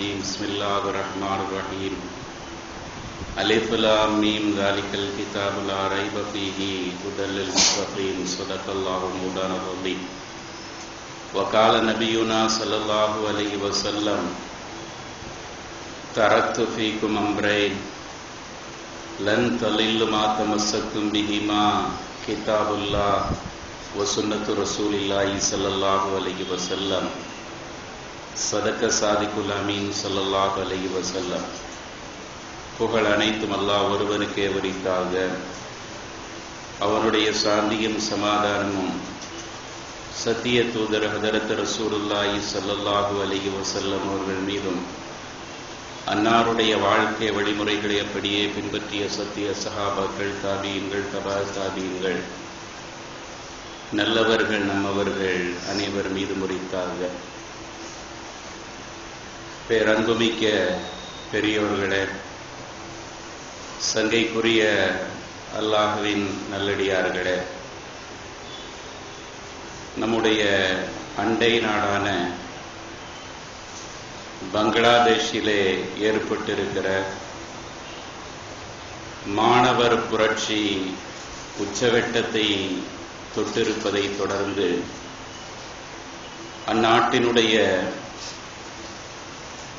الرجیم بسم اللہ الرحمن الرحیم. الف لام میم، ذالک الکتاب لا ریب فیہ هدى للمتقین، صدق اللہ مولانا العظیم. وقال نبینا صلی اللہ علیہ وسلم، ترکت فیکم امرین، لن تلل ما تمسکتم بهما کتاب اللہ وسنت رسول اللہ صلی اللہ علیہ وسلم. சதக்க சாதிக்குல் அமீன் சல்லல்லாஹ் அலி வசல்லம் புகழ் அனைத்தும் அல்லாஹ் ஒருவனுக்கே வரித்தாக. அவனுடைய சாந்தியும் சமாதானமும் சத்திய தூதர் ஹதரத் ரசூலுல்லாஹி சல்லல்லாஹு அலி வசல்லம் அவர்கள் மீதும் அன்னாருடைய வாழ்க்கை வழிமுறைகளை அப்படியே பின்பற்றிய சத்திய சஹாபாக்கள் தாபியங்கள் தபா தாபியங்கள் நல்லவர்கள் நம்மவர்கள் அனைவர் மீது முறித்தாக பேரன்புமிக்க பெரியோர்களே சங்கைக்குரிய அல்லாஹுவின் நல்லடியார்களே நம்முடைய அண்டை நாடான பங்களாதேஷிலே ஏற்பட்டிருக்கிற மாணவர் புரட்சி உச்சகட்டத்தை தொட்டிருப்பதை தொடர்ந்து அந்நாட்டினுடைய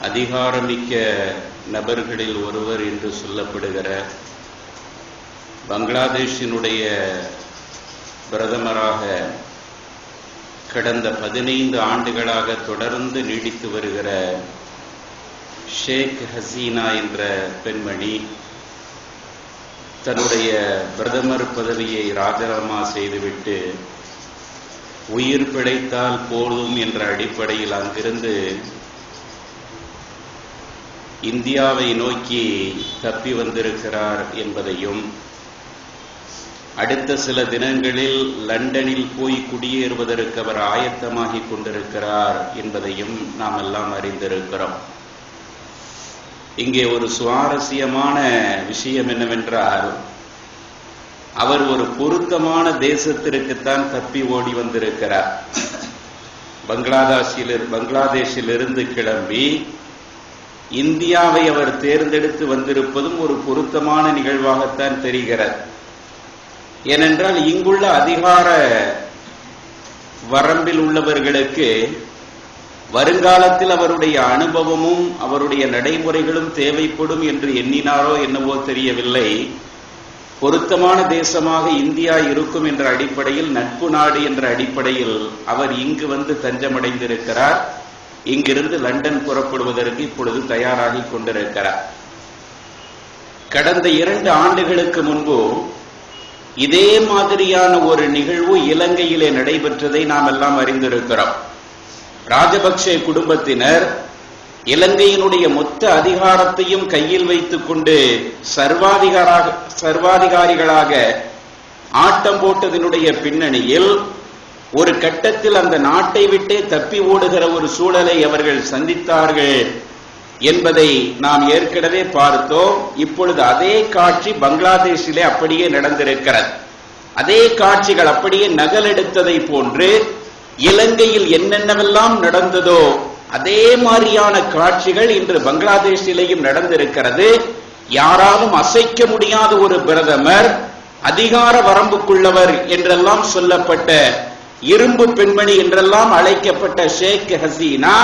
அதிகாரமிக்க நபர்களில் ஒருவர் என்று சொல்லப்படுகிற பங்களாதேஷினுடைய பிரதமராக கடந்த பதினைந்து ஆண்டுகளாக தொடர்ந்து நீடித்து வருகிற ஷேக் ஹசீனா என்ற பெண்மணி தன்னுடைய பிரதமர் பதவியை ராஜினாமா செய்துவிட்டு உயிர் பிழைத்தால் போதும் என்ற அடிப்படையில் அங்கிருந்து இந்தியாவை நோக்கி தப்பி வந்திருக்கிறார் என்பதையும் அடுத்த சில தினங்களில் லண்டனில் போய் குடியேறுவதற்கு அவர் ஆயத்தமாகிக் கொண்டிருக்கிறார் என்பதையும் நாம் எல்லாம் அறிந்திருக்கிறோம். இங்கே ஒரு சுவாரஸ்யமான விஷயம் என்னவென்றால் அவர் ஒரு பொருத்தமான தேசத்திற்குத்தான் தப்பி ஓடி வந்திருக்கிறார். பங்களாதேஷில் பங்களாதேஷிலிருந்து கிளம்பி இந்தியாவை அவர் தேர்ந்தெடுத்து வந்திருப்பதும் ஒரு பொருத்தமான நிகழ்வாகத்தான் தெரிகிறது. ஏனென்றால் இங்குள்ள அதிகார வரம்பில் உள்ளவர்களுக்கு வருங்காலத்தில் அவருடைய அனுபவமும் அவருடைய நடைமுறைகளும் தேவைப்படும் என்று எண்ணினாரோ என்னவோ தெரியவில்லை. பொருத்தமான தேசமாக இந்தியா இருக்கும் என்ற அடிப்படையில் நட்பு நாடு என்ற அடிப்படையில் அவர் இங்கு வந்து தஞ்சமடைந்திருக்கிறார். இங்கிருந்து லண்டன் புறப்படுவதற்கு இப்பொழுது தயாராகி கொண்டிருக்கிறார். கடந்த இரண்டு ஆண்டுகளுக்கு முன்பு இதே மாதிரியான ஒரு நிகழ்வு இலங்கையிலே நடைபெற்றதை நாம் எல்லாம் அறிந்திருக்கிறோம். ராஜபக்சே குடும்பத்தினர் இலங்கையினுடைய மொத்த அதிகாரத்தையும் கையில் வைத்துக் கொண்டு சர்வாதிகாராக சர்வாதிகாரிகளாக ஆட்டம் போட்டதனுடைய பின்னணியில் ஒரு கட்டத்தில் அந்த நாட்டை விட்டே தப்பி ஓடுகிற ஒரு சூழலை அவர்கள் சந்தித்தார்கள் என்பதை நாம் ஏற்கனவே பார்த்தோம். இப்பொழுது அதே காட்சி பங்களாதேஷிலே அப்படியே நடந்திருக்கிறது. அதே காட்சிகள் அப்படியே நகலெடுத்ததை போன்று இலங்கையில் என்னென்னவெல்லாம் நடந்ததோ அதே மாதிரியான காட்சிகள் இன்று பங்களாதேஷிலேயும் நடந்திருக்கிறது. யாராலும் அசைக்க முடியாத ஒரு பிரதமர் அதிகார வரம்புக்குள்ளவர் என்றெல்லாம் சொல்லப்பட்ட இரும்பு பெண்மணி என்றெல்லாம் அழைக்கப்பட்ட ஷேக் ஹசீனா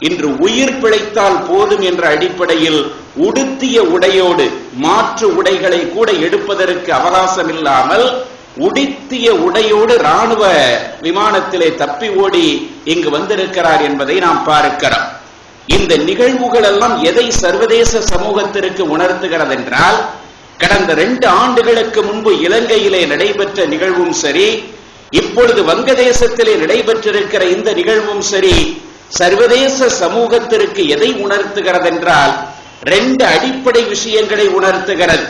இன்று உயிர் பிழைத்தால் போதும் என்ற அடிப்படையில் உடுத்திய உடையோடு மாற்று உடைகளை கூட எடுப்பதற்கு அவகாசம் இல்லாமல் உடுத்திய உடையோடு ராணுவ விமானத்திலே தப்பி ஓடி இங்கு வந்திருக்கிறார் என்பதை நாம் பார்க்கிறோம். இந்த நிகழ்வுகள் எல்லாம் எதை சர்வதேச சமூகத்திற்கு உணர்த்துகிறது என்றால் கடந்த ரெண்டு ஆண்டுகளுக்கு முன்பு இலங்கையிலே நடைபெற்ற நிகழ்வும் சரி இப்பொழுது வங்கதேசத்திலே நடைபெற்றிருக்கிற இந்த நிகழ்வும் சரி சர்வதேச சமூகத்திற்கு எதை உணர்த்துகிறது என்றால் ரெண்டு அடிப்படை விஷயங்களை உணர்த்துகிறது.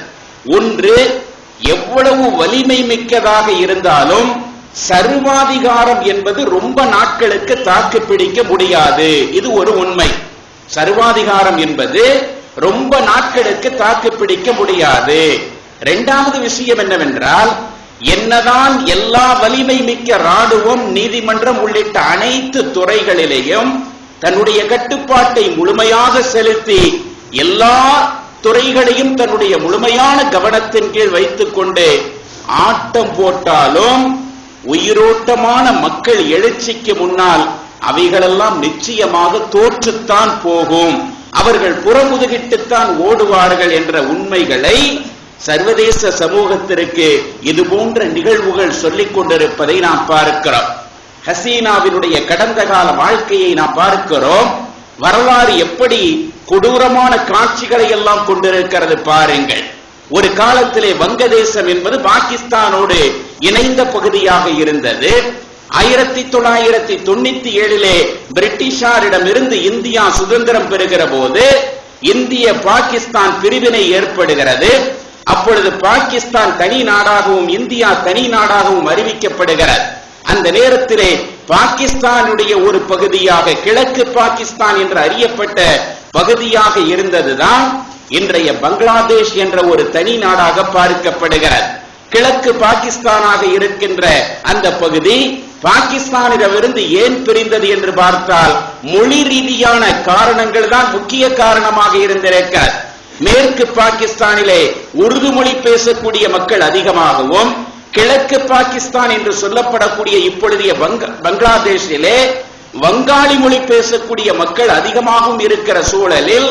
ஒன்று எவ்வளவு வலிமை மிக்கதாக இருந்தாலும் சர்வாதிகாரம் என்பது ரொம்ப நாட்களுக்கு தாக்கு பிடிக்க முடியாது. இது ஒரு உண்மை. சர்வாதிகாரம் என்பது ரொம்ப நாட்களுக்கு தாக்கு பிடிக்க முடியாது. இரண்டாவது விஷயம் என்னவென்றால் என்னதான் எல்லா வலிமை மிக்க ராணுவம் நீதிமன்றம் உள்ளிட்ட அனைத்து துறைகளிலேயும் தன்னுடைய கட்டுப்பாட்டை முழுமையாக செலுத்தி எல்லா துறைகளையும் தன்னுடைய முழுமையான கவனத்தின் கீழ் வைத்துக் கொண்டு ஆட்டம் போட்டாலும் உயிரோட்டமான மக்கள் எழுச்சிக்கு முன்னால் அவைகளெல்லாம் நிச்சயமாக தோற்றுத்தான் போகும். அவர்கள் புறமுதுகிட்டுத்தான் ஓடுவார்கள் என்ற உண்மைகளை சர்வதேச சமூகத்திற்கு இது போன்ற நிகழ்வுகள் சொல்லிக் கொண்டிருப்பதை நாம் பார்க்கிறோம். ஹசீனாவினுடைய கடந்த கால வாழ்க்கையை நாம் பார்க்கிறோம். வரலாறு எப்படி கொடூரமான காட்சிகளை எல்லாம் கொண்டிருக்கிறது பாருங்கள். ஒரு காலத்திலே வங்கதேசம் என்பது பாகிஸ்தானோடு இணைந்த பகுதியாக இருந்தது. ஆயிரத்தி தொள்ளாயிரத்தி தொண்ணூத்தி ஏழிலே பிரிட்டிஷாரிடமிருந்து இந்தியா சுதந்திரம் பெறுகிற போது இந்திய பாகிஸ்தான் பிரிவினை ஏற்படுகிறது. அப்பொழுது பாகிஸ்தான் தனி நாடாகவும் இந்தியா தனி நாடாகவும் அறிவிக்கப்படுகிறது. அந்த நேரத்திலே பாகிஸ்தானுடைய ஒரு பகுதியாக கிழக்கு பாகிஸ்தான் என்று அறியப்பட்ட பகுதியாக இருந்ததுதான் இன்றைய பங்களாதேஷ் என்ற ஒரு தனி நாடாக பார்க்கப்படுகிறது. கிழக்கு பாகிஸ்தானாக இருக்கின்ற அந்த பகுதி பாகிஸ்தானிடமிருந்து ஏன் பிரிந்தது என்று பார்த்தால் மொழி ரீதியான காரணங்கள் தான் முக்கிய காரணமாக இருந்திருக்கிறது. மேற்கு பாகிஸ்தானிலே உருது மொழி பேசக்கூடிய மக்கள் அதிகமாகவும் கிழக்கு பாகிஸ்தான் என்று சொல்லப்படக்கூடிய இப்பொழுதைய பங்களாதேஷிலே வங்காளி மொழி பேசக்கூடிய மக்கள் அதிகமாகவும் இருக்கிற சூழலில்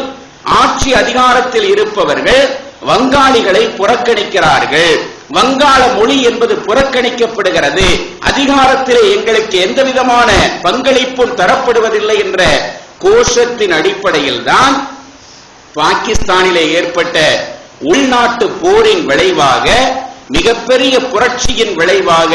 ஆட்சி அதிகாரத்தில் இருப்பவர்கள் வங்காளிகளை புறக்கணிக்கிறார்கள். வங்காள மொழி என்பது புறக்கணிக்கப்படுகிறது. அதிகாரத்திலே எங்களுக்கு எந்த விதமான பங்களிப்பும் தரப்படுவதில்லை என்ற கோஷத்தின் அடிப்படையில் தான் பாகிஸ்தானிலே ஏற்பட்ட உள்நாட்டு போரின் விளைவாக மிகப்பெரிய புரட்சியின் விளைவாக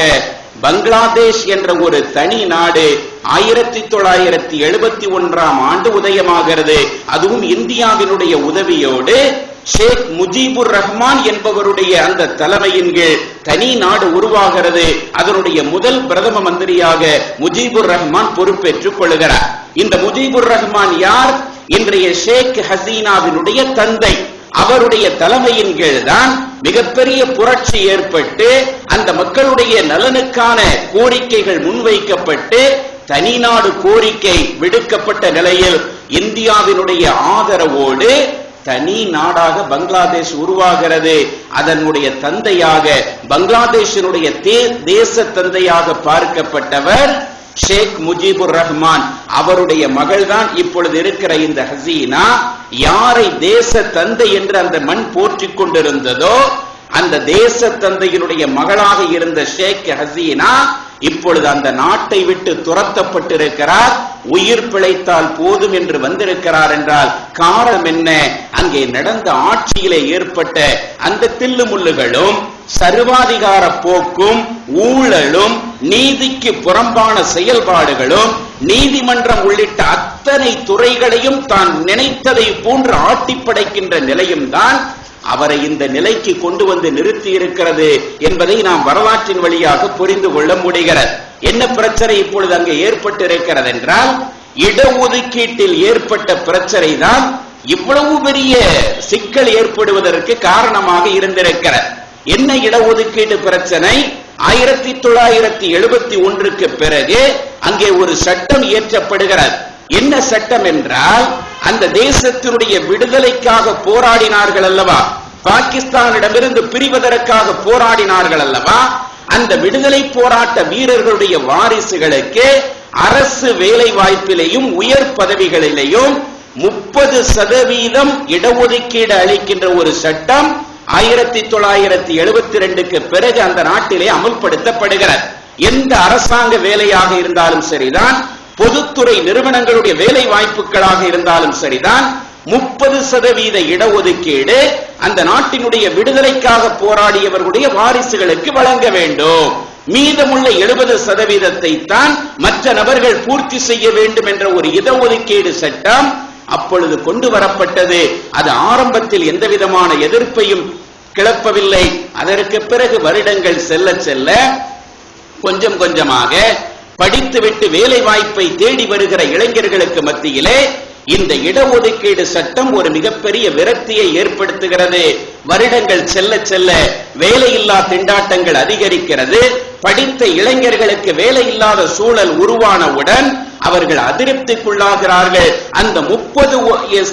பங்களாதேஷ் என்ற ஒரு தனி நாடு ஆயிரத்தி தொள்ளாயிரத்தி எழுபத்தி ஒன்றாம் ஆண்டு உதயமாகிறது. அதுவும் இந்தியாவினுடைய உதவியோடு ஷேக் முஜிபுர் ரஹ்மான் என்பவருடைய அந்த தலைமையின் கீழ் தனி நாடு உருவாகிறது. அதனுடைய முதல் பிரதம மந்திரியாக முஜிபுர் ரஹ்மான் பொறுப்பேற்றுக் கொள்கிறார். இந்த முஜிபுர் ரஹ்மான் யார்? இன்றைய ஷேக் ஹசீனாவினுடைய தந்தை. அவருடைய தலைமையின் கீழ் தான் மிகப்பெரிய புரட்சி ஏற்பட்டு அந்த மக்களுடைய நலனுக்கான கோரிக்கைகள் முன்வைக்கப்பட்டு தனிநாடு கோரிக்கை விடுக்கப்பட்ட நிலையில் இந்தியாவினுடைய ஆதரவோடு தனி நாடாக பங்களாதேஷ் உருவாகிறது. அதனுடைய தந்தையாக பங்களாதேஷினுடைய தே- தேச தந்தையாக பார்க்கப்பட்டவர் ஷேக் முஜிபுர் ரஹ்மான் அவருடைய மகள்தான் இப்பொழுது இருக்கிற இந்த ஹசீனா யாரை தேச தந்தை என்று அந்த மண் போற்றிக் கொண்டிருந்ததோ அந்த தேச தந்தையினுடைய மகளாக இருந்த ஷேக் ஹசீனா இப்பொழுது அந்த நாட்டை விட்டு துரத்தப்பட்டிருக்கிறார். உயிர் பிழைத்தால் போதும் என்று வந்திருக்கிறார் என்றால் காரணம் என்ன? அங்கே நடந்த ஆட்சியிலே ஏற்பட்ட அந்த தில்லுமுள்ளுகளும் சர்வாதிகார போக்கும் ஊழலும் நீதிக்கு புறம்பான செயல்பாடுகளும் நீதிமன்றம் உள்ளிட்ட அத்தனை துறைகளையும் தான் நினைத்ததை போன்று ஆட்டிப்படைக்கின்ற நிலையும் தான் அவரை இந்த நிலைக்கு கொண்டு வந்து நிறுத்தி இருக்கிறது என்பதை நாம் வரலாற்றின் வழியாக புரிந்து கொள்ள முடிகிறது. என்ன பிரச்சனை இப்பொழுது அங்கே ஏற்பட்டு இருக்கிறது என்றால் இடஒதுக்கீட்டில் ஏற்பட்ட பிரச்சனை தான் இவ்வளவு பெரிய சிக்கல் ஏற்படுவதற்கு காரணமாக இருந்திருக்கிறது. என்ன இடஒதுக்கீடு பிரச்சனை? ஆயிரத்தி தொள்ளாயிரத்தி எழுபத்தி ஒன்றுக்கு பிறகு அங்கே ஒரு சட்டம் இயற்றப்படுகிறது. என்ன சட்டம் என்றால் அந்த தேசத்தினுடைய விடுதலைக்காக போராடினார்கள் அல்லவா? பாகிஸ்தானிடமிருந்து பிரிவதற்காக போராடினார்கள் அல்லவா? அந்த விடுதலை போராட்ட வீரர்களுடைய வாரிசுகளுக்கு அரசு வேலை வாய்ப்பிலேயும் உயர் பதவிகளிலேயும் முப்பது சதவீதம் இடஒதுக்கீடு அளிக்கின்ற ஒரு சட்டம் ஆயிரத்தி தொள்ளாயிரத்தி எழுபத்தி ரெண்டுக்கு பிறகு அந்த நாட்டிலே அமுல்படுத்தப்படுகிறது. எந்த அரசாங்க வேலையாக இருந்தாலும் சரிதான் பொதுத்துறை நிறுவனங்களுடைய வேலை வாய்ப்புகளாக இருந்தாலும் சரிதான் முப்பது சதவீத இடஒதுக்கீடு அந்த நாட்டினுடைய விடுதலைக்காக போராடியவர்களுடைய வாரிசுகளுக்கு வழங்க வேண்டும். மீதமுள்ள எழுபது சதவீதத்தை தான் மற்ற நபர்கள் பூர்த்தி செய்ய வேண்டும் என்ற ஒரு இடஒதுக்கீடு சட்டம் அப்பொழுது கொண்டு வரப்பட்டது. அது ஆரம்பத்தில் எந்த விதமான எதிர்ப்பையும் கிளப்பவில்லை. அதற்கு பிறகு வருடங்கள் செல்ல செல்ல கொஞ்சம் கொஞ்சமாக படித்துவிட்டு வேலை வாய்ப்பை தேடி வருகிற இளைஞர்களுக்கு மத்தியிலே இந்த இடஒதுக்கீடு சட்டம் ஒரு மிகப்பெரிய விரக்தியை ஏற்படுத்துகிறது. வருடங்கள் செல்ல செல்ல வேலையில்லா திண்டாட்டங்கள் அதிகரிக்கிறது. படித்த இளைஞர்களுக்கு வேலையில்லாத சூழல் உருவானவுடன் அவர்கள் அதிருப்திக்குள்ளாகிறார்கள். அந்த முப்பது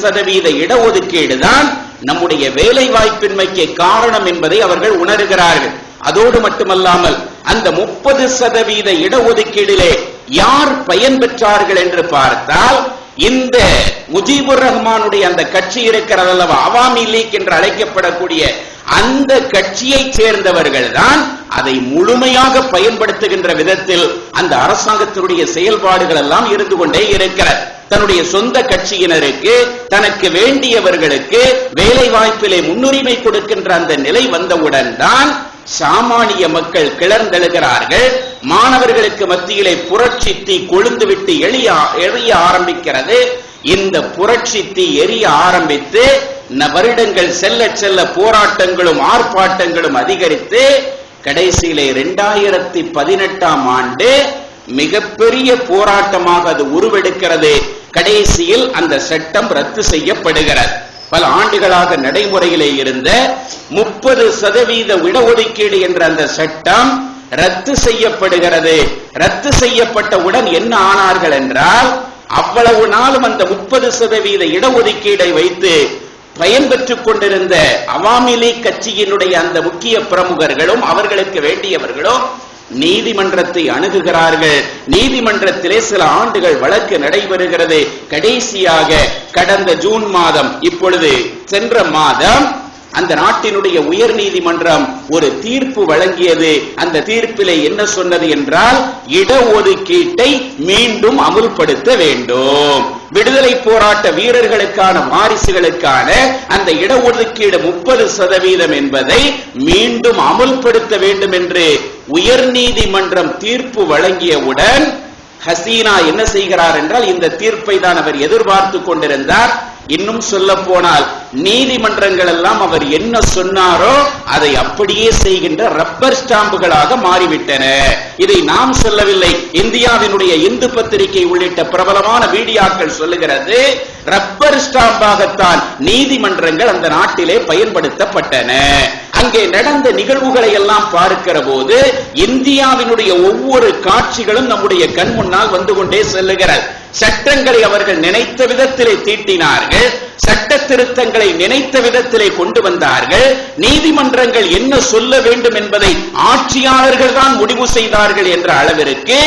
சதவீத இடஒதுக்கீடு தான் நம்முடைய வேலை வாய்ப்பின்மைக்கு காரணம் என்பதை அவர்கள் உணர்கிறார்கள். அதோடு மட்டுமல்லாமல் அந்த முப்பது சதவீத இடஒதுக்கீடிலே யார் பயன் பெற்றார்கள் என்று பார்த்தால் இந்த முஜீபுர் ரஹ்மானுடைய அந்த கட்சி இருக்கிறது அல்லவா அவாமி லீக் என்று அழைக்கப்படக்கூடிய அந்த கட்சியை சேர்ந்தவர்கள் தான் அதை முழுமையாக பயன்படுத்துகின்ற விதத்தில் அந்த அரசாங்கத்தினுடைய செயல்பாடுகள் எல்லாம் இருந்து கொண்டே இருக்கிறது. தன்னுடைய சொந்த கட்சியினருக்கு தனக்கு வேண்டியவர்களுக்கு வேலை வாய்ப்பிலே முன்னுரிமை கொடுக்கின்ற அந்த நிலை வந்தவுடன் தான் சாமானிய மக்கள் கிளர்ந்தெழுகிறார்கள். மாணவர்களுக்கு மத்தியிலே புரட்சி தீ கொழுந்து விட்டு எளிய எரிய ஆரம்பிக்கிறது. இந்த புரட்சி தீ எரிய ஆரம்பித்து வருடங்கள் செல்ல செல்ல போராட்டங்களும் ஆர்ப்பாட்டங்களும் அதிகரித்து கடைசியிலே இரண்டாயிரத்தி பதினெட்டாம் ஆண்டு மிகப்பெரிய போராட்டமாக அது உருவெடுக்கிறது. கடைசியில் அந்த சட்டம் ரத்து செய்யப்படுகிறது. பல ஆண்டுகளாக நடைமுறையிலே இருந்த முப்பது சதவீத இடஒதுக்கீடு என்ற அந்த சட்டம் ரத்து செய்யப்படுகிறது. ரத்து செய்யப்பட்டவுடன் என்ன ஆனார்கள் என்றால் அவ்வளவு நாளும் அந்த முப்பது சதவீத இடஒதுக்கீடை வைத்து பயன்பெற்றுக் கொண்டிருந்த அவாமி லீக் கட்சியினுடைய அந்த முக்கிய பிரமுகர்களும் அவர்களுக்கு வேண்டியவர்களும் நீதிமன்றத்தை அணுகுகிறார்கள். நீதிமன்றத்திலே சில ஆண்டுகள் வழக்கு நடைபெறுகிறது. கடைசியாக கடந்த ஜூன் மாதம் இப்பொழுது சென்ற மாதம் அந்த நாட்டினுடைய உயர் நீதிமன்றம் ஒரு தீர்ப்பு வழங்கியது. அந்த தீர்ப்பிலே என்ன சொன்னது என்றால் இடஒதுக்கீட்டை மீண்டும் அமுல்படுத்த வேண்டும். விடுதலை போராட்ட வீரர்களுக்கான வாரிசுகளுக்கான அந்த இடஒதுக்கீடு முப்பது சதவீதம் என்பதை மீண்டும் அமுல்படுத்த வேண்டும் என்று உயர் நீதிமன்றம் தீர்ப்பு வழங்கியவுடன் ஹசீனா என்ன செய்கிறார் என்றால் இந்த தீர்ப்பை தான் அவர் எதிர்பார்த்து கொண்டிருந்தார். இன்னும் சொல்ல போனால் நீதிமன்றங்கள் எல்லாம் அவர் என்ன சொன்னாரோ அதை அப்படியே செய்கின்ற ரப்பர் ஸ்டாம்புகளாக மாறிவிட்டன. இதை நாம் சொல்லவில்லை. இந்தியாவினுடைய இந்து பத்திரிகை உள்ளிட்ட பிரபலமான மீடியாக்கள் சொல்லுகிறது ரப்பர் ஸ்டாம்பாகத்தான் நீதிமன்றங்கள் அந்த நாட்டிலே பயன்படுத்தப்பட்டன. அங்கே நடந்த நிகழ்வுகளை எல்லாம் பார்க்கிற போது இந்தியாவினுடைய ஒவ்வொரு காட்சிகளும் நம்முடைய கண் முன்னால் வந்து கொண்டே செல்லுகிறது. சட்டங்களை அவர்கள் நினைத்த விதத்திலே தீட்டினார்கள் சட்ட திருத்தங்களை நினைத்த விதத்திலே கொண்டு வந்தார்கள் நீதிமன்றங்கள் என்ன சொல்ல வேண்டும் என்பதை ஆட்சியாளர்கள் தான் முடிவு செய்தார்கள் என்ற அளவிற்கு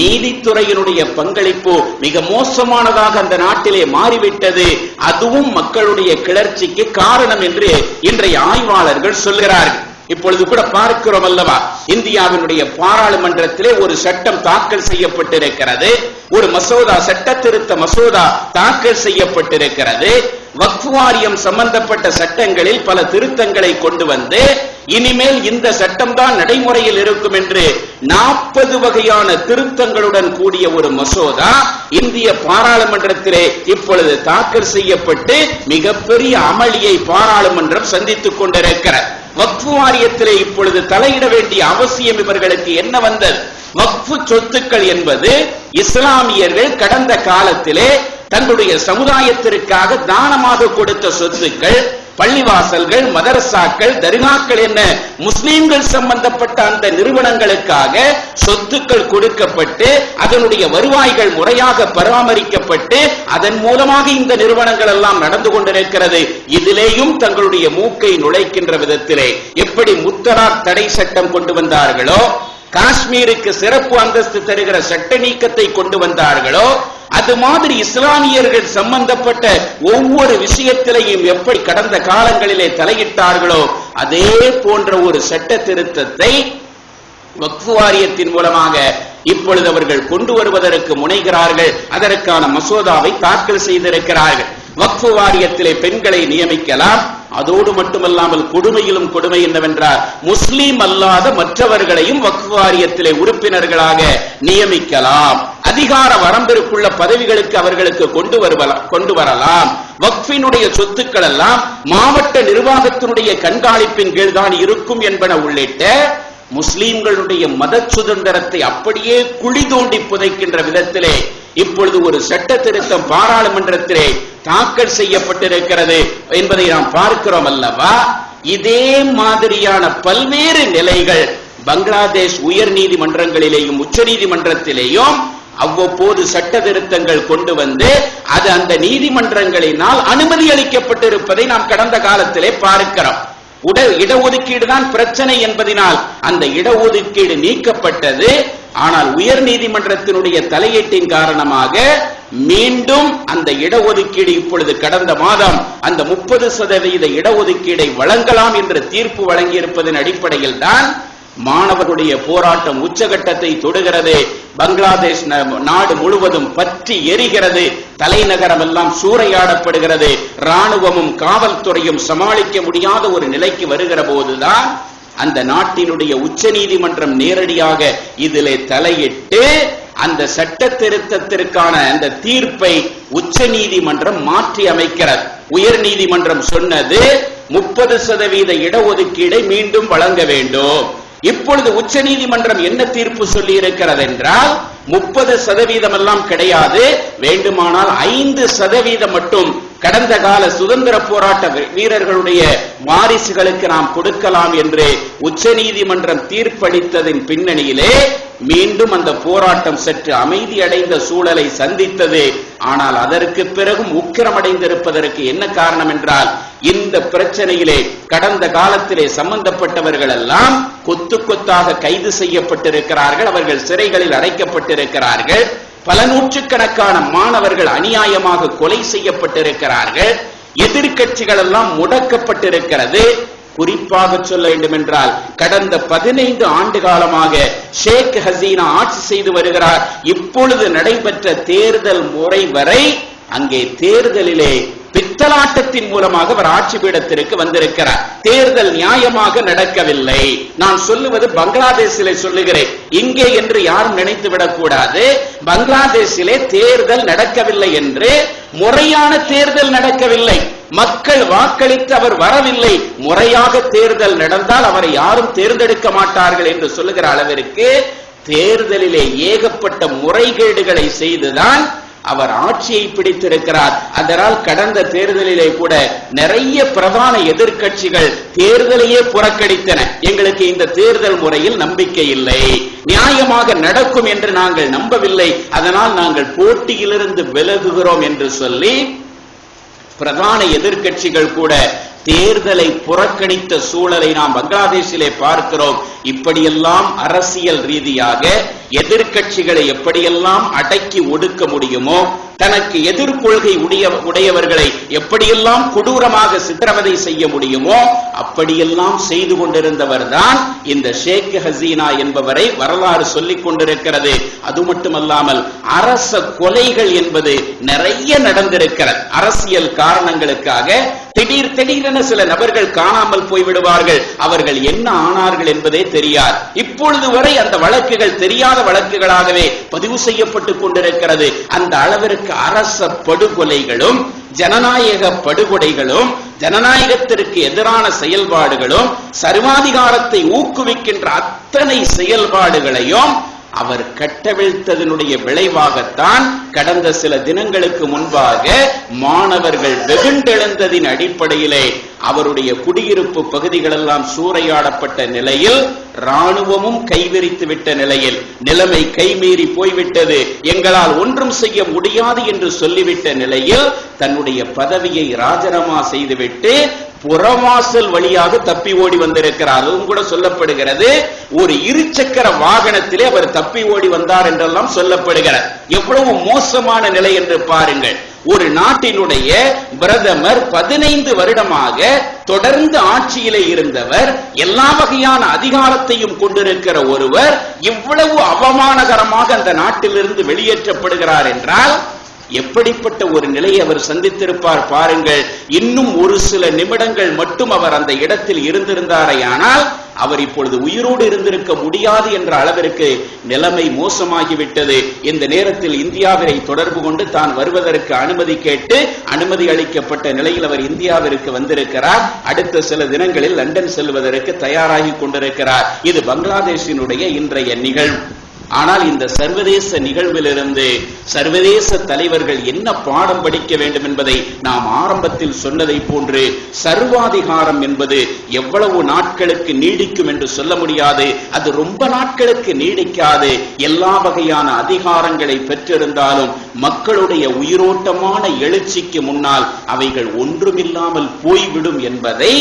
நீதித்துறையினுடைய பங்களிப்பு மிக மோசமானதாக அந்த நாட்டிலே மாறிவிட்டது. அதுவும் மக்களுடைய கிளர்ச்சிக்கு காரணம் என்று இன்றைய ஆய்வாளர்கள் சொல்கிறார்கள். இப்பொழுது கூட பார்க்கிறோம் அல்லவா இந்தியாவினுடைய பாராளுமன்றத்திலே ஒரு சட்டம் தாக்கல் செய்யப்பட்டிருக்கிறது. ஒரு மசோதா சட்ட திருத்த மசோதா தாக்கல் செய்யப்பட்டிருக்கிறது. வக்ஃபு வாரியம் சம்பந்தப்பட்ட சட்டங்களில் பல திருத்தங்களை கொண்டு வந்து இனிமேல் இந்த சட்டம் தான் நடைமுறையில் இருக்கும் என்று நாற்பது வகையான திருத்தங்களுடன் கூடிய ஒரு மசோதா இந்திய பாராளுமன்றத்திலே இப்பொழுது தாக்கல் செய்யப்பட்டு மிகப்பெரிய அமளியை பாராளுமன்றம் சந்தித்துக் கொண்டிருக்கிறது. வக்ஃபு வாரியத்திலே இப்பொழுது தலையிட வேண்டிய அவசியம் இவர்களுக்கு என்ன வந்தது? வக்ஃபு சொத்துக்கள் என்பது இஸ்லாமியர்கள் கடந்த காலத்திலே தன்னுடைய சமுதாயத்திற்காக தானமாக கொடுத்த சொத்துக்கள் பள்ளிவாசல்கள் மதரசாக்கள் தர்காக்கள் என்ன? முஸ்லீம்கள் சம்பந்தப்பட்ட அந்த நிறுவனங்களுக்காக சொத்துக்கள் கொடுக்கப்பட்டு அதனுடைய வருவாய்கள் முறையாக பராமரிக்கப்பட்டு அதன் மூலமாக இந்த நிறுவனங்கள் எல்லாம் நடந்து கொண்டிருக்கிறது. இதிலேயும் தங்களுடைய மூக்கை நுழைக்கின்ற விதத்திலே எப்படி முத்தராக் தடை சட்டம் கொண்டு வந்தார்களோ காஷ்மீருக்கு சிறப்பு அந்தஸ்து தருகிற சட்ட நீக்கத்தை கொண்டு வந்தார்களோ அது மாதிரி இஸ்லாமியர்கள் சம்பந்தப்பட்ட ஒவ்வொரு விஷயத்திலையும் எப்படி கடந்த காலங்களிலே தலையிட்டார்களோ அதே போன்ற ஒரு சட்ட திருத்தத்தை வக்ஃபு வாரியத்தின் மூலமாக இப்பொழுது அவர்கள் கொண்டு வருவதற்கு முனைகிறார்கள். அதற்கான மசோதாவை தாக்கல் செய்திருக்கிறார்கள். வக்ஃபு வாரியத்திலே பெண்களை நியமிக்கலாம். அதோடு மட்டுமல்லாமல் கொடுமையிலும் கொடுமை என்னவென்றால் முஸ்லீம் அல்லாத மற்றவர்களையும் வக்ஃபு வாரியத்திலே உறுப்பினர்களாக நியமிக்கலாம். அதிகார வரம்பிற்குள்ள பதவிகளுக்கு அவர்களுக்கு கொண்டு வருவலாம் கொண்டு வரலாம். வக்ஃபினுடைய சொத்துக்கள் எல்லாம் மாவட்ட நிர்வாகத்தினுடைய கண்காணிப்பின் கீழ் தான் இருக்கும் என்பன உள்ளிட்ட முஸ்லீம்களுடைய மத சுதந்திரத்தை அப்படியே குழி தோண்டி புதைக்கின்ற விதத்திலே இப்பொழுது ஒரு சட்ட திருத்தம் பாராளுமன்றத்திலே தாக்கல் செய்யப்பட்டிருக்கிறது என்பதை நாம் பார்க்கிறோம் அல்லவா? இதே மாதிரியான பல்வேறு நிலைகள் பங்களாதேஷ் உயர் நீதிமன்றங்களிலேயும் உச்ச நீதிமன்றத்திலேயும் அவ்வப்போது சட்ட திருத்தங்கள் கொண்டு வந்து அது அந்த நீதிமன்றங்களினால் அனுமதி அளிக்கப்பட்டிருப்பதை நாம் கடந்த காலத்திலே பார்க்கிறோம். உட இடஒதுக்கீடு தான் பிரச்சனை என்பதனால் அந்த இடஒதுக்கீடு நீக்கப்பட்டது. ஆனால் உயர் நீதிமன்றத்தினுடைய தலையீட்டின் காரணமாக மீண்டும் அந்த இடஒதுக்கீடு இப்பொழுது கடந்த மாதம் அந்த முப்பது சதவீத இடஒதுக்கீடை வழங்கலாம் என்ற தீர்ப்பு வழங்கியிருப்பதன் அடிப்படையில் தான் மாணவர்களுடைய போராட்டம் உச்சகட்டத்தை தொடுகிறது. பங்களாதேஷ் ந- நாடு முழுவதும் பற்றி எரிகிறது. தலைநகரம் எல்லாம் சூறையாடப்படுகிறது. ராணுவமும் காவல்துறையும் சமாளிக்க முடியாத ஒரு நிலைக்கு வருகிற போதுதான் அந்த நாட்டினுடைய உச்ச நீதிமன்றம் நேரடியாக இதிலே தலையிட்டு அந்த சட்ட திருத்தத்திற்கான அந்த தீர்ப்பை உச்ச நீதிமன்றம் மாற்றி அமைக்கிறது. உயர் நீதிமன்றம் சொன்னது முப்பது சதவீத இடஒதுக்கீடை மீண்டும் வழங்க வேண்டும். இப்பொழுது உச்ச நீதிமன்றம் என்ன தீர்ப்பு சொல்லி இருக்கிறது என்றால் முப்பது சதவீதம் எல்லாம் கிடையாது வேண்டுமானால் ஐந்து சதவீதம் மட்டும் கடந்த கால சுதந்திர போராட்ட வீரர்களுடைய வாரிசுகளுக்கு நாம் கொடுக்கலாம் என்று உச்ச நீதிமன்றம் தீர்ப்பளித்ததின் பின்னணியிலே மீண்டும் அந்த போராட்டம் சற்று அமைதி அடைந்த சூழலை சந்தித்தது. ஆனால் அதற்கு பிறகும் உக்கிரமடைந்திருப்பதற்கு என்ன காரணம் என்றால் இந்த பிரச்சனையிலே கடந்த காலத்திலே சம்பந்தப்பட்டவர்கள் எல்லாம் கொத்து கொத்தாக கைது செய்யப்பட்டிருக்கிறார்கள் அவர்கள் சிறைகளில் அடைக்கப்பட்டிருக்கிறார்கள். பல நூற்றுக்கணக்கான மாணவர்கள் அநியாயமாக கொலை செய்யப்பட்டிருக்கிறார்கள். எதிர்க்கட்சிகள் எல்லாம் முடக்கப்பட்டிருக்கிறது. குறிப்பாக சொல்ல வேண்டும் என்றால் கடந்த பதினைந்து ஆண்டு காலமாக ஷேக் ஹசீனா ஆட்சி செய்து வருகிறார். இப்பொழுது நடைபெற்ற தேர்தல் முறை வரை அங்கே தேர்தலிலே பித்தலாட்டத்தின் மூலமாக அவர் ஆட்சி பீடத்திற்கு வந்திருக்கிறார். தேர்தல் நியாயமாக நடக்கவில்லை. நான் சொல்லுவது பங்களாதேஷிலே சொல்லுகிறேன். இங்கே என்று யாரும் நினைத்து விடக்கூடாது. பங்களாதேஷிலே தேர்தல் நடக்கவில்லை என்று முறையான தேர்தல் நடக்கவில்லை. மக்கள் வாக்களித்து அவர் வரவில்லை. முறையாக தேர்தல் நடந்தால் அவரை யாரும் தேர்ந்தெடுக்க மாட்டார்கள் என்று சொல்லுகிற அளவிற்கு தேர்தலிலே ஏகப்பட்ட முறைகேடுகளை செய்துதான் அவர் ஆட்சியை பிடித்திருக்கிறார். அதனால் கடந்த தேர்தலிலே கூட நிறைய பிரதான எதிர்கட்சிகள் தேர்தலையே புறக்கணித்தன. எங்களுக்கு இந்த தேர்தல் முறையில் நம்பிக்கை இல்லை. நியாயமாக நடக்கும் என்று நாங்கள் நம்பவில்லை. அதனால் நாங்கள் போட்டியிலிருந்து விலகுகிறோம் என்று சொல்லி பிரதான எதிர்கட்சிகள் கூட தேர்தலை புறக்கணித்த சூழலை நாம் பங்களாதேஷிலே பார்க்கிறோம். இப்படியெல்லாம் அரசியல் ரீதியாக எதிர்கட்சிகளை எப்படியெல்லாம் அடக்கி ஒடுக்க முடியுமோ தனக்கு எதிர்கொள்கை உடைய உடையவர்களை எப்படியெல்லாம் கொடூரமாக சித்திரவதை செய்ய முடியுமோ அப்படியெல்லாம் செய்து கொண்டிருந்தவர் தான் இந்த ஷேக் ஹசீனா என்பவரை வரலாறு சொல்லிக் கொண்டிருக்கிறது. அது மட்டுமல்லாமல் அரச கொலைகள் என்பது நிறைய நடந்திருக்கிறது. அரசியல் காரணங்களுக்காக திடீர் திடீரென சில நபர்கள் காணாமல் போய்விடுவார்கள். அவர்கள் என்ன ஆனார்கள் என்பதே தெரியாது. இப்பொழுது வரை அந்த வழக்குகள் தெரியாத வழக்குகளாகவே பதிவு செய்யப்பட்டுக் கொண்டிருக்கிறது. அந்த அளவிற்கு அரச படுகொலைகளும் ஜனநாயக படுகொலைகளும் ஜனநாயகத்திற்கு எதிரான செயல்பாடுகளும் சர்வாதிகாரத்தை ஊக்குவிக்கின்ற அத்தனை செயல்பாடுகளையும் அவர் கட்டவிழ்த்ததனுடைய விளைவாகத்தான் கடந்த சில தினங்களுக்கு முன்பாக மாணவர்கள் வெகுண்டெழுந்ததின் அடிப்படையிலே அவருடைய குடியிருப்பு பகுதிகளெல்லாம் சூறையாடப்பட்ட நிலையில் ராணுவமும் கைவிரித்து விட்ட நிலையில் நிலைமை கைமீறி போய்விட்டது எங்களால் ஒன்றும் செய்ய முடியாது என்று சொல்லிவிட்ட நிலையில் தன்னுடைய பதவியை ராஜினாமா செய்துவிட்டு புறவாசல் வழியாக தப்பி ஓடி வந்திருக்கிறார். அதுவும் கூட சொல்லப்படுகிறது. ஒரு இருசக்கர வாகனத்திலே அவர் தப்பி ஓடி வந்தார் என்றெல்லாம் சொல்லப்படுகிறார் எவ்வளவு மோசமான நிலை என்று பாருங்கள். ஒரு நாட்டினுடைய பிரதமர் பதினைந்து வருடமாக தொடர்ந்து ஆட்சியிலே இருந்தவர் எல்லா வகையான அதிகாரத்தையும் கொண்டிருக்கிற ஒருவர் இவ்வளவு அவமானகரமாக அந்த நாட்டிலிருந்து வெளியேற்றப்படுகிறார் என்றால் எப்படிப்பட்ட ஒரு நிலையை அவர் சந்தித்திருப்பார் பாருங்கள். இன்னும் ஒரு சில நிமிடங்கள் மட்டும் அவர் அந்த இடத்தில் இருந்திருந்தாரையானால் அவர் இப்பொழுது உயிரோடு இருந்திருக்க முடியாது என்ற அளவிற்கு நிலைமை மோசமாகிவிட்டது. இந்த நேரத்தில் இந்தியாவினை தொடர்பு கொண்டு தான் வருவதற்கு அனுமதி கேட்டு அனுமதி அளிக்கப்பட்ட நிலையில் அவர் இந்தியாவிற்கு வந்திருக்கிறார். அடுத்த சில தினங்களில் லண்டன் செல்வதற்கு தயாராகி கொண்டிருக்கிறார். இது பங்களாதேஷினுடைய இன்றைய நிகழ்வு. ஆனால் இந்த சர்வதேச நிகழ்விலிருந்து சர்வதேச தலைவர்கள் என்ன பாடம் படிக்க வேண்டும் என்பதை நாம் ஆரம்பத்தில் சொன்னதை போன்று சர்வாதிகாரம் என்பது எவ்வளவு நாட்களுக்கு நீடிக்கும் என்று சொல்ல முடியாது. அது ரொம்ப நாட்களுக்கு நீடிக்காது. எல்லா வகையான அதிகாரங்களை பெற்றிருந்தாலும் மக்களுடைய உயிரோட்டமான எழுச்சிக்கு முன்னால் அவைகள் ஒன்றுமில்லாமல் போய்விடும் என்பதை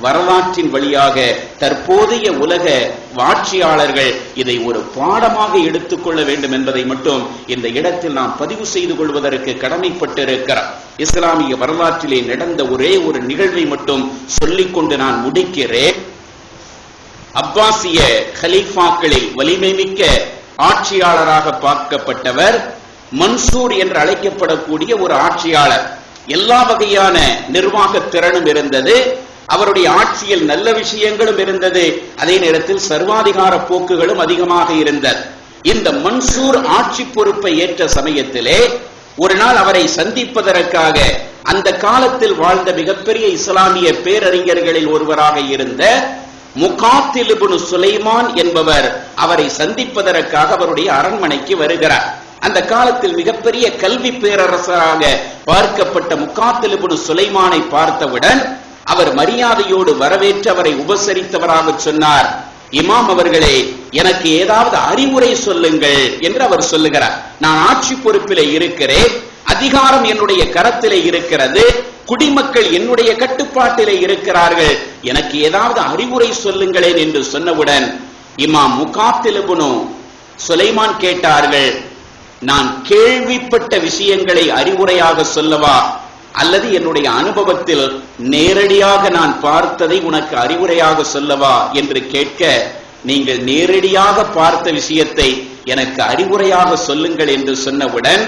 வரலாற்றின் வழியாக தற்போதைய உலக ஆட்சியாளர்கள் இதை ஒரு பாடமாக எடுத்துக்கொள்ள வேண்டும் என்பதை மட்டும் இந்த இடத்தில் நாம் பதிவு செய்து கொள்வதற்கு கடமைப்பட்டிருக்கிறார் இஸ்லாமிய வரலாற்றிலே நடந்த ஒரே ஒரு நிகழ்வை மட்டும் சொல்லிக்கொண்டு நான் முடிக்கிறேன். அப்பாசிய கலீஃபாக்களை வலிமை மிக்க ஆட்சியாளராக பார்க்கப்பட்டவர் மன்சூர் என்று அழைக்கப்படக்கூடிய ஒரு ஆட்சியாளர். எல்லா வகையான நிர்வாக திறனும் இருந்தது. அவருடைய ஆட்சியில் நல்ல விஷயங்களும் இருந்தது. அதே நேரத்தில் சர்வாதிகார போக்குகளும் அதிகமாக இருந்தது. இந்த மன்சூர் ஆட்சி பொறுப்பை ஏற்ற சமயத்திலே ஒரு நாள் அவரை சந்திப்பதற்காக அந்த காலத்தில் வாழ்ந்த மிகப்பெரிய இஸ்லாமிய பேரறிஞர்களில் ஒருவராக இருந்த முகாத்திலிபுனு சுலைமான் என்பவர் அவரை சந்திப்பதற்காக அவருடைய அரண்மனைக்கு வருகிறார். அந்த காலத்தில் மிகப்பெரிய கல்வி பேரரசராக பார்க்கப்பட்ட முகாத்திலிபுனு சுலைமானை பார்த்தவுடன் அவர் மரியாதையோடு வரவேற்று அவரை உபசரித்தவராக சொன்னார். இமாம் அவர்களே எனக்கு ஏதாவது அறிவுரை சொல்லுங்கள் என்று அவர் சொல்லுகிறார். நான் ஆட்சி பொறுப்பிலே இருக்கிறேன் அதிகாரம் என்னுடைய கரத்திலே இருக்கிறது குடிமக்கள் என்னுடைய கட்டுப்பாட்டிலே இருக்கிறார்கள் எனக்கு ஏதாவது அறிவுரை சொல்லுங்களேன் என்று சொன்னவுடன் இமாம் முகாத்திலுபுனு சுலைமான் கேட்டார்கள் நான் கேள்விப்பட்ட விஷயங்களை அறிவுரையாக சொல்லவா? அல்லது என்னுடைய அனுபவத்தில் நேரடியாக நான் பார்த்ததை உனக்கு அறிவுரையாக சொல்லவா என்று கேட்க நீங்கள் நேரடியாக பார்த்த விஷயத்தை எனக்கு அறிவுரையாக சொல்லுங்கள் என்று சொன்னவுடன்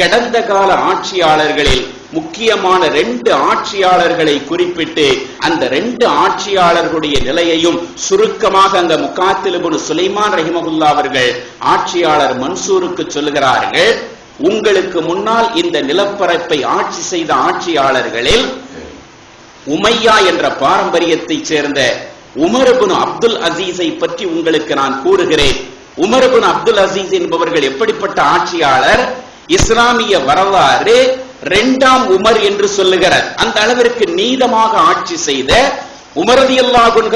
கடந்த கால ஆட்சியாளர்களில் முக்கியமான ரெண்டு ஆட்சியாளர்களை குறிப்பிட்டு அந்த ரெண்டு ஆட்சியாளர்களுடைய நிலையையும் சுருக்கமாக அந்த முக்காத்திலுபுன் சுலைமான் ரஹிமகுல்லா அவர்கள் ஆட்சியாளர் மன்சூருக்கு சொல்லுகிறார்கள். உங்களுக்கு முன்னால் இந்த நிலப்பரப்பை ஆட்சி செய்த ஆட்சியாளர்களில் உமையா என்ற பாரம்பரியத்தைச் சேர்ந்த உமரபுன் அப்துல் அசீஸை பற்றி உங்களுக்கு நான் கூறுகிறேன். உமரபுன் அப்துல் அசீஸ் என்பவர்கள் எப்படிப்பட்ட ஆட்சியாளர்? இஸ்லாமிய வரலாறு இரண்டாம் உமர் என்று சொல்லுகிறார். அந்த அளவிற்கு நீதமாக ஆட்சி செய்த உமரதி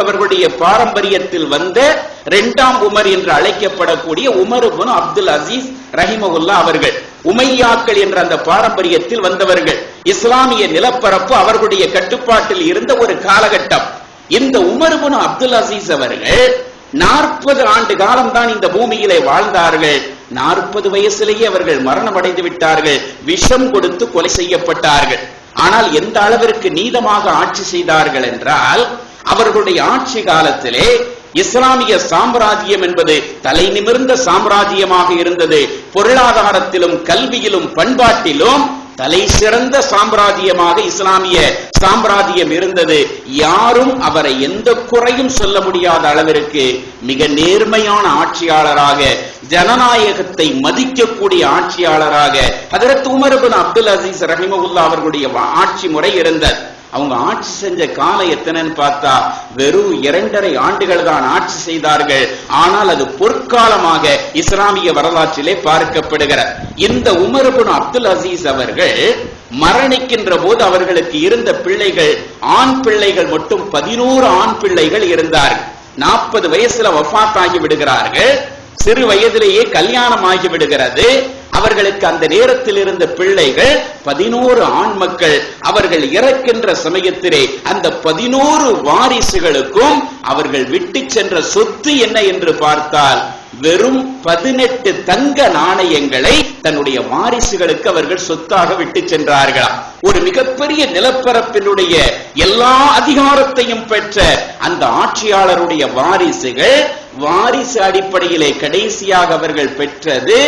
அவர்களுடைய பாரம்பரியத்தில் வந்த இரண்டாம் உமர் என்று அழைக்கப்படக்கூடிய உமர் இப்னு அப்துல் அசீஸ் ரஹிமகுல்லா அவர்கள் உமையாக்கள் என்ற அந்த பாரம்பரியத்தில் வந்தவர்கள். இஸ்லாமிய நிலப்பரப்பு அவர்களுடைய கட்டுப்பாட்டில் இருந்த ஒரு காலகட்டம். இந்த உமர் அப்துல் அசீஸ் அவர்கள் நாற்பது ஆண்டு காலம் தான் இந்த பூமியிலே வாழ்ந்தார்கள். நாற்பது வயசிலேயே அவர்கள் மரணம் அடைந்து விட்டார்கள். விஷம் கொடுத்து கொலை செய்யப்பட்டார்கள். ஆனால் எந்த அளவிற்கு நீதமாக ஆட்சி செய்தார்கள் என்றால் அவர்களுடைய ஆட்சி காலத்திலே இஸ்லாமிய சாம்ராஜ்யம் என்பது தலை நிமிர்ந்த சாம்ராஜ்யமாக இருந்தது. பொருளாதாரத்திலும் கல்வியிலும் பண்பாட்டிலும் தலை சிறந்த சாம்ராஜ்யமாக இஸ்லாமிய சாம்ராஜ்யம் இருந்தது. யாரும் அவரை எந்த குறையும் சொல்ல முடியாத அளவிற்கு மிக நேர்மையான ஆட்சியாளராக ஜனநாயகத்தை மதிக்கக்கூடிய ஆட்சியாளராக அதற்கு உமர்பின் அப்துல் அசீஸ் ரஹிமகுல்லா அவர்களுடைய ஆட்சி முறை இருந்தது. அவங்க ஆட்சி செஞ்ச காலம் எத்தனைன்னு பார்த்தா வெறும் இரண்டரை ஆண்டுகள் தான் ஆட்சி செய்தார்கள். ஆனால் அது பொற்காலமாக இஸ்லாமிய வரலாற்றிலே பார்க்கப்படுகிறார் இந்த உமர் அப்துல் அசீஸ் அவர்கள் மரணிக்கின்ற போது அவர்களுக்கு இருந்த பிள்ளைகள் ஆண் பிள்ளைகள் மட்டும் பதினோரு ஆண் பிள்ளைகள் இருந்தார்கள். நாற்பது வயசுல வஃபாத்தாகி விடுகிறார்கள். சிறு வயதிலேயே கல்யாணம் ஆகி விடுகிறது. அவர்களுக்கு அந்த நேரத்தில் இருந்த பிள்ளைகள் பதினோரு ஆண் மக்கள். அவர்கள் இறக்கின்ற சமயத்திலே அந்த பதினோரு வாரிசுகளுக்கும் அவர்கள் விட்டு சென்ற சொத்து என்ன என்று பார்த்தால் வெறும் பதினெட்டு தங்க நாணயங்களை தன்னுடைய வாரிசுகளுக்கு அவர்கள் சொத்தாக விட்டு சென்றார்களாம். ஒரு மிகப்பெரிய நிலப்பரப்பினுடைய எல்லா அதிகாரத்தையும் பெற்ற அந்த ஆட்சியாளருடைய வாரிசுகள் வாரிசு அடிப்படையிலே கடைசியாக அவர்கள் பெற்றது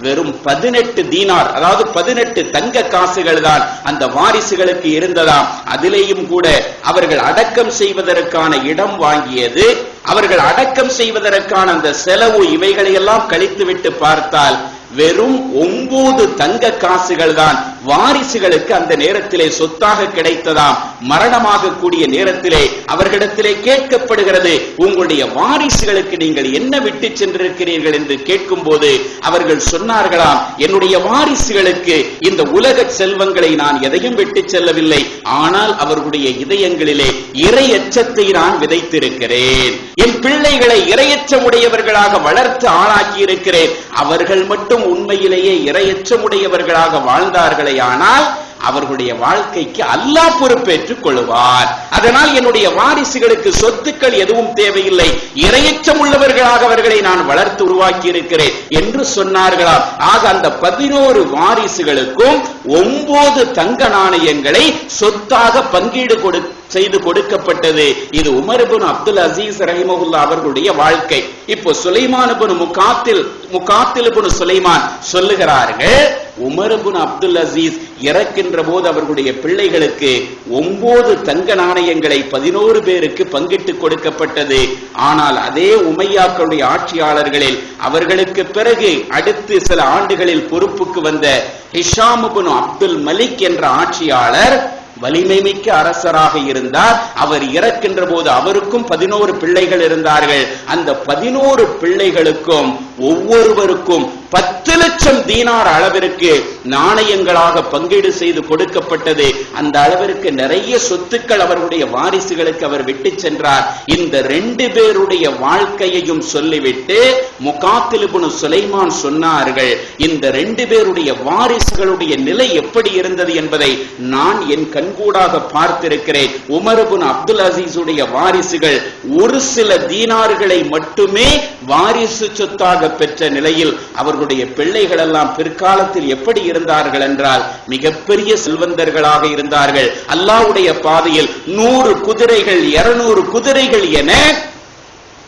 வெறும் பதினெட்டு தீனார் அதாவது பதினெட்டு தங்க காசுகள் தான் அந்த வாரிசுகளுக்கு இருந்ததாம். அதிலேயும் கூட அவர்கள் அடக்கம் செய்வதற்கான இடம் வாங்கியது அவர்கள் அடக்கம் செய்வதற்கான அந்த செலவு இவைகளை எல்லாம் கழித்துவிட்டு பார்த்தால் வெறும் ஒன்பது தங்க காசுகள் தான் வாரிசுகளுக்கு அந்த நேரத்திலே சொத்தாக கிடைத்ததாம். மரணமாக கூடிய நேரத்திலே அவர்களிடத்திலே கேட்கப்படுகிறது உங்களுடைய வாரிசுகளுக்கு நீங்கள் என்ன விட்டு சென்றிருக்கிறீர்கள்? என்று கேட்கும் போது அவர்கள் சொன்னார்களாம் என்னுடைய வாரிசுகளுக்கு இந்த உலக செல்வங்களை நான் எதையும் விட்டு செல்லவில்லை. ஆனால் அவர்களுடைய இதயங்களிலே இறை அச்சத்தை நான் விதைத்திருக்கிறேன். என் பிள்ளைகளை இரையச்சமுடையவர்களாக வளர்த்து ஆளாக்கி இருக்கிறேன் அவர்கள் மட்டும் உண்மையிலேயே இரையச்சமுடையவர்களாக வாழ்ந்தார்களே ஆனால் அவர்களுடைய வாழ்க்கைக்கு அல்லாஹ் பொறுப்பேற்றுக் கொள்வார். அதனால் என்னுடைய வாரிசுகளுக்கு சொத்துக்கள் எதுவும் தேவையில்லை. இரையச்சம் உள்ளவர்களாக அவர்களை நான் வளர்த்து உருவாக்கி இருக்கிறேன் என்று சொன்னார்களாம் ஆக அந்த பதினோரு வாரிசுகளுக்கும் ஒன்பது தங்க நாணயங்களை சொத்தாக பங்கீடு கொடு செய்து கொடுக்கப்பட்டது. இது உமர்பின் அப்துல் அசீஸ் ரஹிமஹுல்லா அவர்களுடைய வாழ்க்கை. இப்போ சுலைமான் முகாத்தில் முகாத்தில் சுலைமான் சொல்லுகிறார்கள் உமர்பின் அப்துல் அசீஸ் இறக்கின்ற போது அவர்களுடைய பிள்ளைகளுக்கு ஒன்பது தங்க நாணயங்களை பதினோரு பேருக்கு பங்கிட்டு கொடுக்கப்பட்டது. ஆனால் அதே உமையாக்களுடைய ஆட்சியாளர்களில் அவர்களுக்கு பிறகு அடுத்து சில ஆண்டுகளில் பொறுப்புக்கு வந்த ஹிஷாம் அப்துல் மலிக் என்ற ஆட்சியாளர் வலிமை மிக்க அரசராக இருந்தார். அவர் இறக்கின்ற போது அவருக்கும் பதினோரு பிள்ளைகள் இருந்தார்கள். அந்த பதினோரு பிள்ளைகளுக்கும் ஒவ்வொருவருக்கும் பத்து லட்சம் தீனார் அளவிற்கு நாணயங்களாக பங்கீடு செய்து கொடுக்கப்பட்டது. அந்த அளவிற்கு நிறைய சொத்துக்கள் அவருடைய வாரிசுகளுக்கு அவர் விட்டு சென்றார். இந்த ரெண்டு பேருடைய வாழ்க்கையையும் சொல்லிவிட்டு முகாத்திலிபுனு சுலைமான் சொன்னார்கள் இந்த ரெண்டு பேருடைய வாரிசுகளுடைய நிலை எப்படி இருந்தது என்பதை நான் என் கண்கூடாக பார்த்திருக்கிறேன். உமரபுன் அப்துல் அசீஸுடைய வாரிசுகள் ஒரு சில தீனார்களை மட்டுமே வாரிசு சொத்தாக பெற்ற நிலையில் அவர் அவர்களுடைய பிள்ளைகள் எல்லாம் பிற்காலத்தில் எப்படி இருந்தார்கள் என்றால் மிகப்பெரிய செல்வந்தர்களாக இருந்தார்கள். அல்லாவுடைய பாதையில் நூறு குதிரைகள் இருநூறு குதிரைகள் என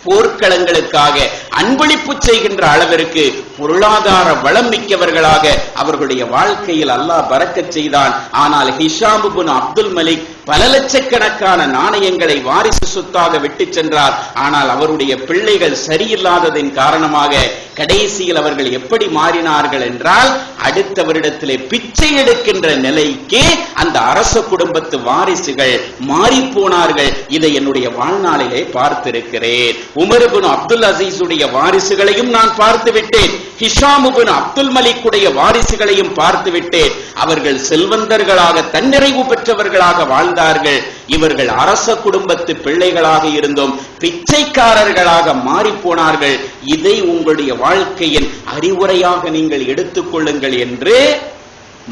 போர்க்களங்களுக்காக அன்பளிப்பு செய்கின்ற அளவிற்கு பொருளாதார வளம் மிக்கவர்களாக அவர்களுடைய வாழ்க்கையில் அல்லாஹ் பறக்க செய்தான். ஆனால் ஹிஷாம் அப்துல் மலிக் பல லட்சக்கணக்கான நாணயங்களை வாரிசு சொத்தாக விட்டு சென்றார். ஆனால் அவருடைய பிள்ளைகள் சரியில்லாததின் காரணமாக கடைசியில் அவர்கள் எப்படி மாறினார்கள் என்றால் அடுத்த வருடத்திலே பிச்சை எடுக்கின்ற நிலைக்கு அந்த அரச குடும்பத்து வாரிசுகள் மாறி போனார்கள். இதை என்னுடைய வாழ்நாளிலே பார்த்திருக்கிறேன். உமர் அப்துல் அசீஸுடைய வாரிசுகளையும் நான் பார்த்து விட்டேன் ஹிஷாமுபின் அப்துல் மலிக்குடைய வாரிசுகளையும் பார்த்துவிட்டு அவர்கள் செல்வந்தர்களாக தன்னிறைவு பெற்றவர்களாக வாழ்ந்தார்கள். இவர்கள் அரச குடும்பத்து பிள்ளைகளாக இருந்தும் பிச்சைக்காரர்களாக மாறி போனார்கள் இதை உங்களுடைய வாழ்க்கையின் அறிவுரையாக நீங்கள் எடுத்துக்கொள்ளுங்கள் என்று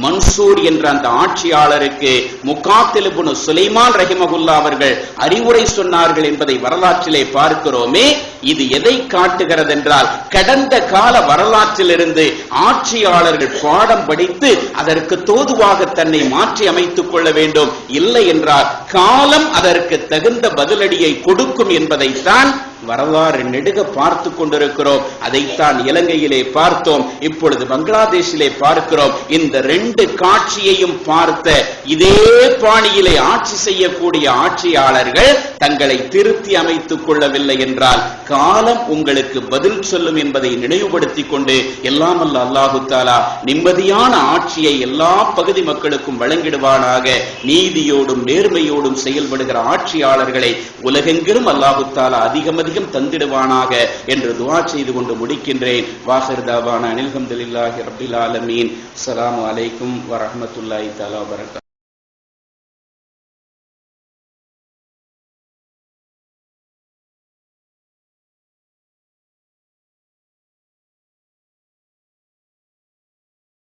மன்சூர் என்ற அந்த ஆட்சியாளருக்கு முகாத்திலுபுனு சுலைமான் ரஹிமகுல்லா அவர்கள் அறிவுரை சொன்னார்கள் என்பதை வரலாற்றிலே பார்க்கிறோமே. இது எதை காட்டுகிறது என்றால் கடந்த கால வரலாற்றிலிருந்து ஆட்சியாளர்கள் பாடம் படித்து அதற்கு தோதுவாக தன்னை மாற்றி அமைத்துக் கொள்ள வேண்டும். இல்லை என்றால் காலம் அதற்கு தகுந்த பதிலடியை கொடுக்கும் என்பதைத்தான் வரலாறு நெடுக பார்த்து கொண்டிருக்கிறோம். அதைத்தான் இலங்கையிலே பார்த்தோம். இப்பொழுது பங்களாதேஷிலே பார்க்கிறோம். இந்த ரெண்டு காட்சியையும் பார்த்த இதே பாணியிலே ஆட்சி செய்யக்கூடிய ஆட்சியாளர்கள் தங்களை திருத்தி அமைத்துக் கொள்ளவில்லை என்றால் காலம் உங்களுக்கு பதில் சொல்லும் என்பதை நினைவுபடுத்திக் கொண்டு எல்லாம் அல்ல அல்லாஹு தாலா நிம்மதியான ஆட்சியை எல்லா பகுதி மக்களுக்கும் வழங்கிடுவானாக. நீதியோடும் நேர்மையோடும் செயல்படுகிற ஆட்சியாளர்களை உலகெங்கிலும் அல்லாஹு தாலா அதிகமதி அதிகம் தந்திடுவானாக என்று துவா செய்து கொண்டு முடிக்கின்றேன். வாஹிர் தாவான அனில்ஹம்துலில்லாஹி ரப்பில் ஆலமீன். அலாம் அலைக்கும் வரமத்துல்லாஹி தலா வரகா